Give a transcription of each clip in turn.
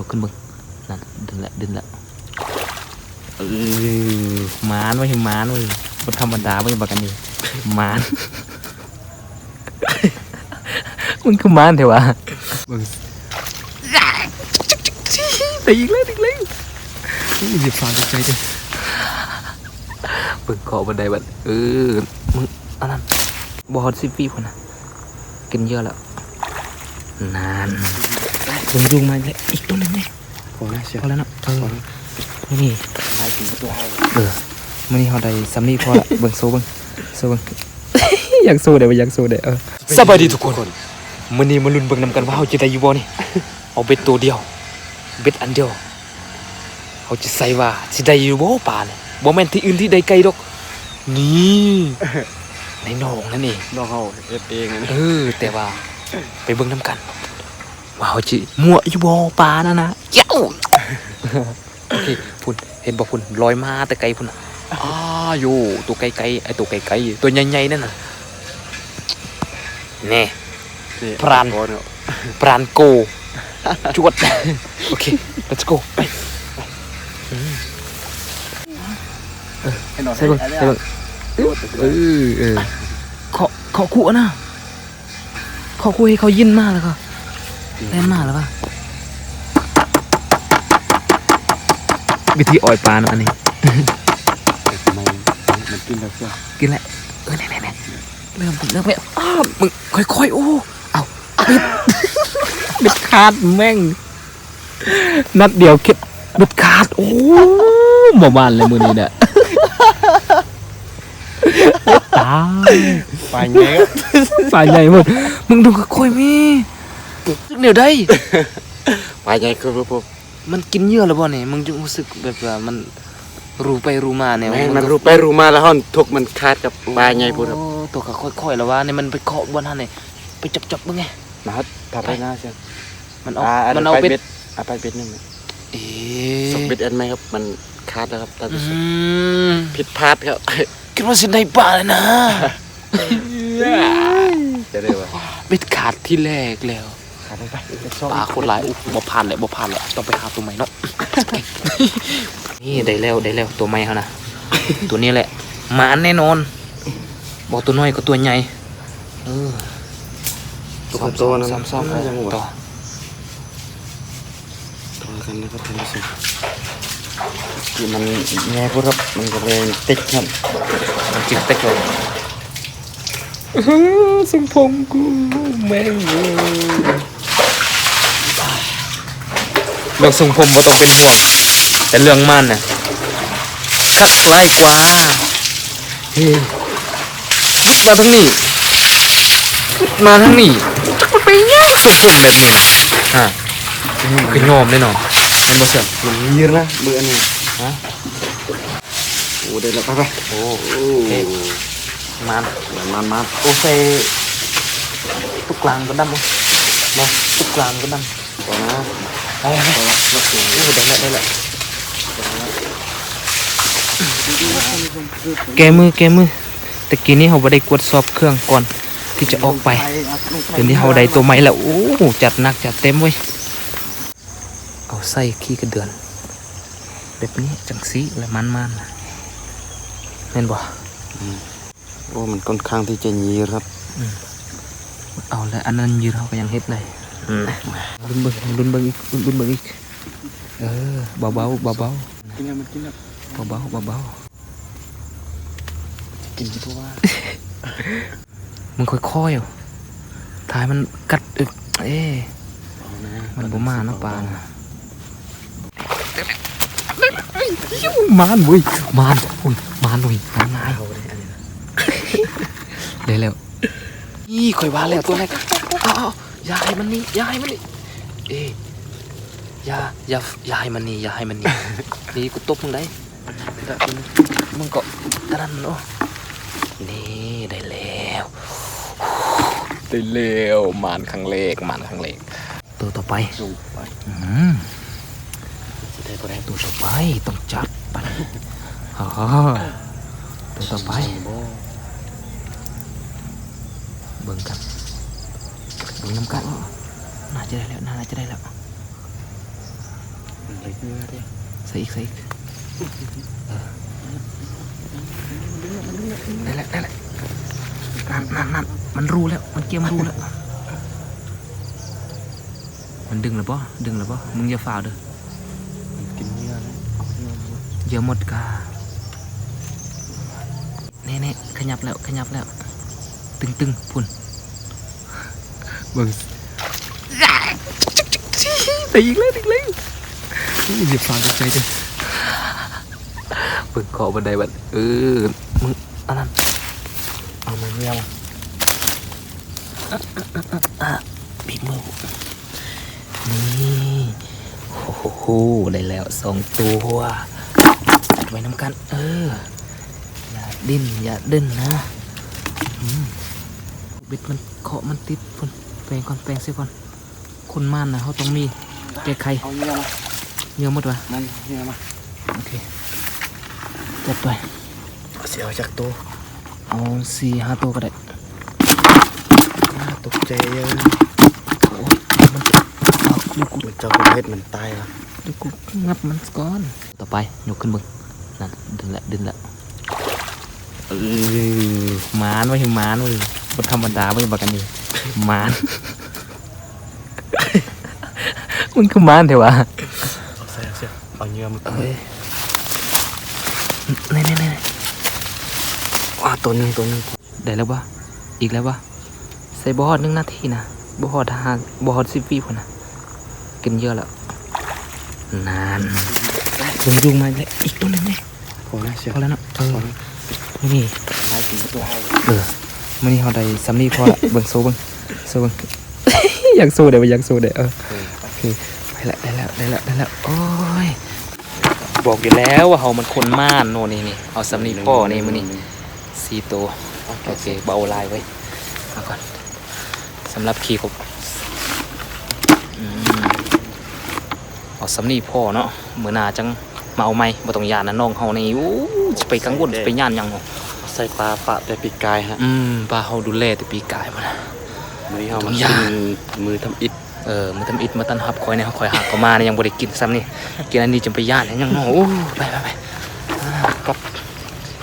ยกขึ้นเบิ่งนั่นดึงละดึงละเออหมานไว้ยหมานไว้ยบนธรรมดาไว้ยบักกันนี่หมานมึงคือหมานเถอะวะมึงแต่อีกแล้วอีกแล้วหยิบฟังใจดิเบิ่งขอบันไดบัดเออ มึงอันนั้นบอดสิบปีคนน่ะกินเยอะแล้วนาน ยุงยุงมาเลยอีกตัวหนึงเลยพอแล้วเชียวพอแล้วเนาะเออนี่ลายสีตัวเออมื่อนี้เขาได้ซัมนี่พอละเบิ่งโซ่เบิ่งโซ่เบิ่งอยากโซ่ได้บ่อยากโซ่ได้เออสบายดีทุกคนมื่อนี้มาลุ้นเบิ่งนำกันว่าเขาจะได้อยู่บ่นี่เอาเบ็ดตัวเดียว เบ็ดอันเดียวเขาจะใส่ว่าสิได้อยู่บ่ป่าเนี่ยบ่แม่นที่อื่นที่ใดไกลดอก นี่ในหนองนั่นเองน้องเขาเอฟเองนะเออแต่ว่าไปเบิ่งนำกัน ว่าเขาจิมั่วอยู่บ่ปลานะนะเจ้าโอเคพุ่นเห็นบ่พุ่นลอยมาแต่ไกลพุ่นน่ะอ้าอยู่ตัวไกลๆไอ้ตัวไกลๆตัวใหญ่ๆนั่นน่ะแน่พรานก่อนเนาะปรานโกจวดโอเค let's go ไปให้หน่อยใส่เบิ่งใส่เบิ่งเออเออขอขอขู่นะขอขู่ให้เขายินมากเลยค่ะ แรงมากเลยป่ะวิธีอ่อยปลาเนาะอันนี้ทำไมมันกินแล้วเชียวกินแหละเออแน่ๆๆเริ่มเริ่มไปอ้าวมึงค่อยๆโอ้เอาบิดบิดขาดแม่งนัดเดียวคิดบิดขาดโอ้บ่บานเลยมือนี้เนี่ยตายไปไงครับฝ่ายใหญ่มึงมึงดูค่อยๆมี สึกเดี๋ยวได้ ไปไงคือพวกมันกินเยอะแล้วบ่เนี่ยมึงจะรู้สึกแบบว่ามันรู้ไปรู้มาเนี่ยแม่งมันรู้ไปรู้มาแล้วฮอนทุกมันคาดกับปลาไงพูดครับโอ้ตัวก็ค่อยๆแล้วว่าเนี่ยมันไปเคาะบนนั่นเนี่ยไปจับๆมึงไงมาครับพาไปหน้าเชียวมันเอาอ่าอันมันนั้นเอาไปเป็ดเบ็ดเอาไปเบ็ดหนึ่งนะเอ๊สองะเบ็ดอันไหมครับมันคาดแล้วครับท่านอืผู้ชมมผิดพลาดครับคิดว่าสิได้ปลาเลยนะจะได้ว่าเบ็ดขาดที่แรกแล้ว ขาดได้ไปปลาโคนหลายอุ๊ยบ่ผ่านเลยบ่ผ่านเลยต้องไปหาตัวใหม่เนาะนี่ได้แล้วได้แล้วตัวใหม่เขานะตัวนี้แหละหมานแน่นอนบอกตัวน้อยก็ตัวใหญ่เออตัวตัวนั้นซ้อมซ้อมน่าจะหมดต่อต่อกันนะครับท่านผู้ชมที่มันแง่พูดครับมันก็เลยติดครับมันจิกเต็กเลยสมพงกูแม่งเรื่องทรงผมบ่ต้องเป็นห่วง แต่เรื่องมันน่ะชัดไล่กว่าเฮ้ยมาทั้งนี้มาทั้งนี้มันไปย่างทรงผมแบบนี้นะฮะคือยอมแน่นอนเป็นบ่เสียมันยืดนะเบื่อนี่ฮะโอ้เดี๋ยวเราไปไปโอ้โอ้มันมันมันมันโอเซตุกกลางก็ดำมั้งมาตุกกลางก็ดำก่อนนะ ไปไปเอาละรับเสียงโอ้ได้ละได้ละแกมือแกมือตะกี้นี้เราไ่ได้กดสอบเครื่องก่อนที่จะออกไปเดี๋ยวนี้เราได้ตัวใหม่แล้วโอ้จัดหนักจัดเต็มเว้ยเอาใส่ขี้กระเดือน แบบนี้จังสีและมันมันๆนะเห็นบ่โอ้มันค่อนข้างที่จะยีดครับเอาแล้วอันนั้นยืนเขาก็ยังเฮ็ดได้ ลุ้นเบิ่งลุ้นเบิ่งอีกลุ้นเบิ่งอีก เออเบาๆเบาเบากินแล้วมันกินแล้วๆเบาๆเบากินที่ตัวว่ามึงค่อยๆเอาท้ายมันกัดอึกเอ๊ะมันบ่มาเนาะปลานะมานเว้ยมานอุ้ยมานเว้ยมานนายได้แล้วนี่ข่อยว่าแล้วตัวแรกเอาเอาอย่าให้มันนี่อย่าให้มันนี่เอ๊ะอย่าอย่าอย่าให้มันนี่อย่าให้มันนี่ นี่กูตบมึงได้แต่มึงมึงก็ตะนั้นเนาะนี่ได้แล้วได้แล้วมานครั้งแรกมานครั้งแรกตัวต่อไปสูงไปอืมจะได้ปได้ตัวต่อไปต้องจัดไปอ๋อตัวต่อไป เบิ่งกัน เบิ่งน้ำกันน่าจะได้แล้วน่าจะได้แล้วอะไรเนื้อเด้ใส่อีกใส่อีกเออได้แล้วได้แล้วนั่นนั่นนั่นมันรู้แล้ว มันเกี่ยมรู้แล้ว มันดึงหรือเปล่าดึงหรือเปล่ามึงอย่าฝ่าเด้อมันกินเนื้อแล้วเอาเนื้อมาอย่าหมดกาเน่เน่ขยับแล้วขยับแล้ว ตึงตึงพุ่น เบิ่งไปอีกแล้วอีกแล้วนี่อย่าฝ่าตกใจเด้อเบิ่งเกาะบันไดบัดเออมึงอันนั้นเอามาเนื้อมาบีบมือนี่โอ้โหได้แล้วสองตัวไว้น้ำกันเอออย่าดิ้นอย่าดิ้นนะบ็ดมันเคาะมันติดพุ่น ปลงก่อนแปลงเสียก่อนคนม่านนะเขาต้องมีแก้ไขเอาเนื้อมาเนื้อหมดวะนั่นเนื้อมาโอเคจัดไปเอาเสียเอาจากตัวเอาสี่ห้าตัวก็ได้น่าตกใจเยอะโอ้ยมันจะเอาเดี๋ยวกูมันเจ้าประเภทมันตายว่ะเดี๋ยวกูงับมันก่อนต่อไปยกขึ้นมึงนั่นดึงละดึงละเออหมานไว้หมานไว้บนธรรมดาไว้บักอันนี้ห มานมึงคือหมานเถอะวะเอาใส่เอาเสียเอาเนื้อมาเอ้ยนี่นี่นี่ว้าตัวหนึงตัวหนึงได้แล้วปะอีกแล้วปะใส่บอฮอดหนึ่งนาทีนะบอฮอดทหารบอฮอดสิบวิพุ่นนะกินเยอะแล้วนานยุงยุงมาอีกแล้วอีกตัวหนึ่งเนี่ยพอแล้วเสียพอแล้วเนาะเออพอแล้วนี่ไล่ถึงตัวเออ มื่อนี้เขาได้ซัมนี่พอละเบิ่งโซ่เบิ่งโซ่เบิ่ง อยากโซ่เดี๋ยวอยากโซ่เดี๋ยวเออโอเคไปละได้แล้วได้แล้วได้แล้วโอ้ยบอกอยู่แล้วว่าเขามันคนม่านโน่นนี่นี่เอาซัมนี่พ่อนี่มื่อนี้สี่ตัวโอเคเบาลายไว้เอาก่อนสำหรับขี่กบอืมเอาซัมนี่พ่อเนาะเมื่อหนาจังมาเอาไหมบ่ต้องยานนะน้องเขานี่อู้จะไปกังวลจะไปย่านหยังเนาะ ใส่ปลาปะแต่ปีกกายฮะอืมปลาเฮาดูแลแต่ปีกายมานะวันนี้เอาต้มาองกิย่างนมือทำอิฐเออมาทำอิดมาตันฮับคอยเนี่ยคอยหักเขามาเนี่ยยังบ่ได้กินซ้ำนี่กินอันนี้จนไปย่านเนี่ยยังเนาะโอ้ไปไปไปอ่ากับ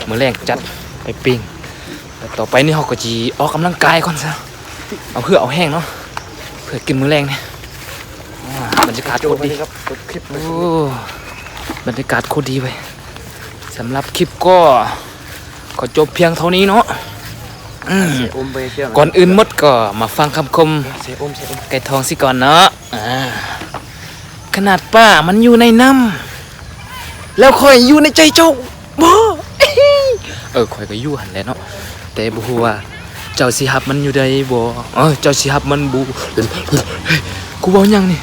มื้อแรงจัดไปปิ้งแล้วต่อไปนี่เขาก็จีออกกำลังกายก่อนซะเอาเพื่อเอาแห้งเนาะเพื่อกินมื้อแรงเนี่ยอ่าบรรยากาศโคตรดีครับจบคลิปโอ้บรรยากาศโคตรดีไปสำหรับคลิปก็ ขอจบเพียงเท่านี้เนาะอืมเสียอมไปเที่ยวก่อนอื่นหมดก็มาฟังคำคมเสียอมเสียอมไก่ทองสิก่อนเนาะอ่าขนาดป้ามันอยู่ในน้ำแล้วคอยอยู่ในใจเจ้าบ่เออคอยก็อยู่หันแหล้วเนาะแต่บ่ฮู้ว่าเจ้าสิฮับมันอยู่ใดบ่เออเจ้าสิฮับมันบ่เฮ้ยกูเว้าหยังนี่